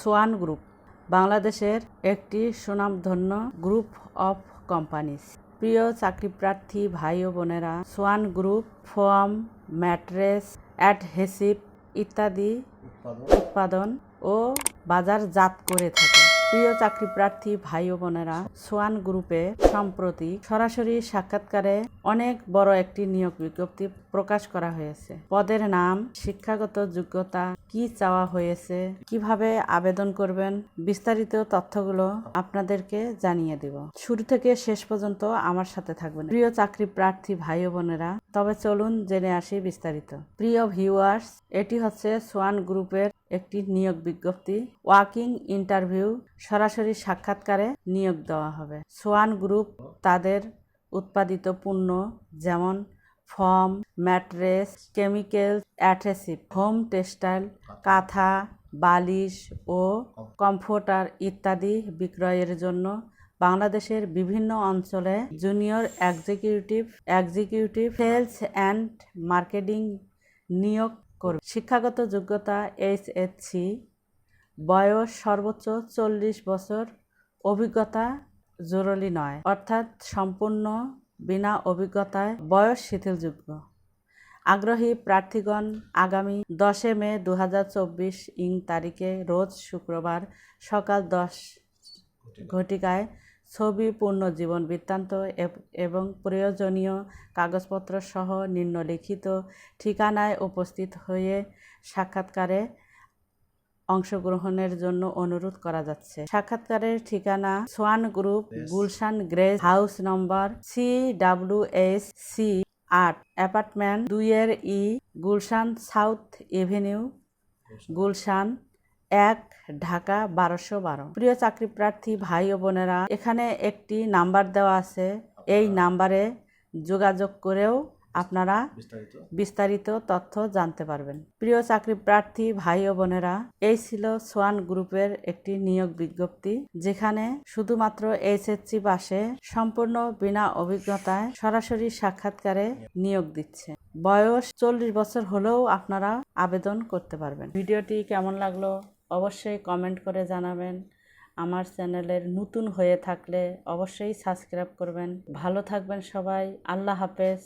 Schwann group, বাংলাদেশের একটি সুনামধন্য গ্রুপ অফ কোম্পানিজ প্রিয় চাকরিপ্রার্থী ভাই ও বোনেরা, Swan group, foam, mattress, adhesive ইত্যাদি উৎপাদন ও বাজারজাত করে থাকে। প্রিয় চাকরি প্রার্থী ভাই ও বোনেরা, সোয়ান গ্রুপে সম্প্রতি সরাসরি সাক্ষাৎকারে অনেক বড় একটি নিয়োগ বিজ্ঞপ্তি প্রকাশ করা হয়েছে। পদের নাম, শিক্ষাগত যোগ্যতা, কি চাওয়া হয়েছে, কীভাবে আবেদন করবেন, বিস্তারিত তথ্যগুলো আপনাদেরকে জানিয়ে দেব। শুরু থেকে শেষ পর্যন্ত আমার সাথে থাকবেন। প্রিয় চাকরি প্রার্থী ভাই বোনেরা, তবে চলুন জেনে আসি বিস্তারিত। প্রিয় ভিউয়ার্স, এটি হচ্ছে সোয়ান গ্রুপের একটি নিয়োগ বিজ্ঞপ্তি। ওয়াকিং ইন্টারভিউ, সরাসরি সাক্ষাৎকারে নিয়োগ দেওয়া হবে। সোয়ান গ্রুপ তাদের উৎপাদিত পণ্য যেমন foam, mattress, chemical, adhesive, home textile, কাঁথা, বালিশ ও কমফোর্টার ইত্যাদি বিক্রয়ের জন্য বাংলাদেশের বিভিন্ন অঞ্চলে junior executive executive sales and marketing নিয়োগ করবে শিক্ষাগত যোগ্যতা এইচএসসি বয়স সর্বোচ্চ চল্লিশ বছর, অভিজ্ঞতা জরুরি নয়, অর্থাৎ সম্পূর্ণ বিনা অভিজ্ঞতায় বয়স শিথিলযোগ্য। আগ্রহী প্রার্থীগণ আগামী দশে মে দু হাজার চব্বিশ ইং তারিখে রোজ শুক্রবার সকাল দশ ঘটিকায় ছবি পূর্ণ জীবন বৃত্তান্ত এবং প্রয়োজনীয় কাগজপত্র সহ নিম্নলিখিত ঠিকানায় উপস্থিত হয়ে সাক্ষাৎকারে অংশগ্রহণের জন্য অনুরোধ করা যাচ্ছে। সাক্ষাৎকারের ঠিকানা Swan group Gulshan Grace House number C W S C আট অ্যাপার্টমেন্ট দুইয়ের E Gulshan south avenue Gulshan এক ঢাকা বারোশো বারো। প্রিয় চাকরি প্রার্থী ভাই ও বোনেরা এখানে একটি নাম্বার দেওয়া আছে। এই নাম্বারে যোগাযোগ করেও আপনারা বিস্তারিত? তথ্য জানতে পারবেন। প্রিয় চাকরি প্রার্থী ভাই ও বোনেরা এই ছিল সোয়ান গ্রুপের একটি নিয়োগ বিজ্ঞপ্তি যেখানে শুধুমাত্র এইচএসসি পাশে সম্পূর্ণ বিনা অভিজ্ঞতায় সরাসরি সাক্ষাৎকারে নিয়োগ দিচ্ছে। বয়স চল্লিশ বছর হলেও আপনারা আবেদন করতে পারবেন। ভিডিওটি কেমন লাগল অবশ্যই কমেন্ট করে জানাবেন। আমার চ্যানেলের নতুন হয়ে থাকলে অবশ্যই সাবস্ক্রাইব করবেন। ভালো থাকবেন সবাই। আল্লাহ হাফেজ।